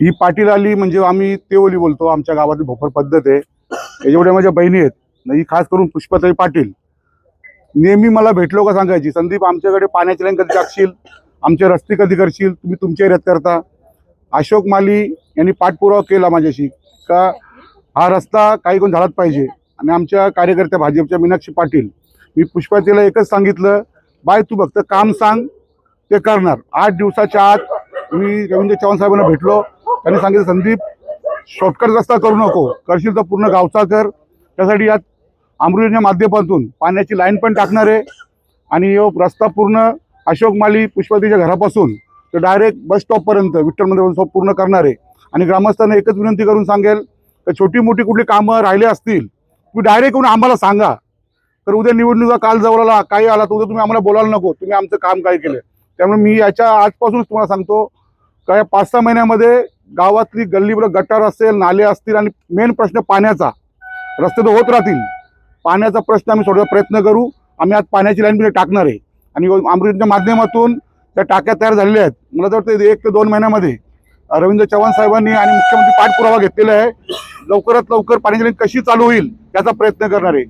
ही पाटील आली म्हणजे आम्ही तेवली बोलतो आमच्या गावातली भोपर पद्धत आहे. जेवढ्या माझ्या बहिणी आहेत. न ही खास करून पुष्पाताई पाटील. नेहमी मला भेटलो का सांगायची संदीप आमच्याकडे पाण्याची लाईन कधी टाकशील? आमचे रस्ते कधी करशील? तुम्ही तुमच्या एरियात करता. अशोक माली यांनी पाठपुरावा केला माझ्याशी का हा रस्ता काही कोण झालाच पाहिजे. आणि आमच्या कार्यकर्त्या भाजपच्या मीनाक्षी पाटील. मी पुष्पातीला एकच सांगितलं बाय तू फक्त काम सांग ते करणार. आठ दिवसाच्या आत मी रवींद्र चव्हाण साहेबांना भेटलो. त्यांनी सांगितलं संदीप शॉर्टकट रस्ता करू नको. करशील तर पूर्ण गावचा कर. त्यासाठी यात अमृतीच्या माध्यमातून पाण्याची लाईन पण टाकणार आहे. आणि यो रस्ता पूर्ण अशोक माली पुष्पतीच्या घरापासून तर डायरेक्ट बस स्टॉपपर्यंत विठ्ठल मंदिर पूर्ण करणार आहे. आणि ग्रामस्थांना एकच विनंती करून सांगेल तर छोटी मोठी कुठली कामं राहिले असतील तुम्ही डायरेक्ट येऊन आम्हाला सांगा. तर उद्या निवडणुका काल जवळ आला काही आला तर उद्या तुम्ही आम्हाला बोलायला नको. तुम्ही आमचं काम काय केलं? त्यामुळे मी याच्या आजपासूनच तुम्हाला सांगतो का या पाच सहा महिन्यामध्ये गावातली गल्ली गटार असेल नाले असतील आणि मेन प्रश्न पाण्याचा. रस्ते तर होत राहतील. पाण्याचा प्रश्न आम्ही सोडवायचा प्रयत्न करू. आम्ही आज पाण्याची लाईन पण टाकणार आहे. आणि अमृतच्या माध्यमातून त्या टाक्या तयार झालेल्या आहेत. मला तर वाटतं एक ते दोन महिन्यामध्ये रवींद्र चव्हाण साहेबांनी आणि मुख्यमंत्री पाठपुरावा घेतलेला आहे. लवकरात लवकर पाण्याची लाईन कशी चालू होईल त्याचा प्रयत्न करणार आहे.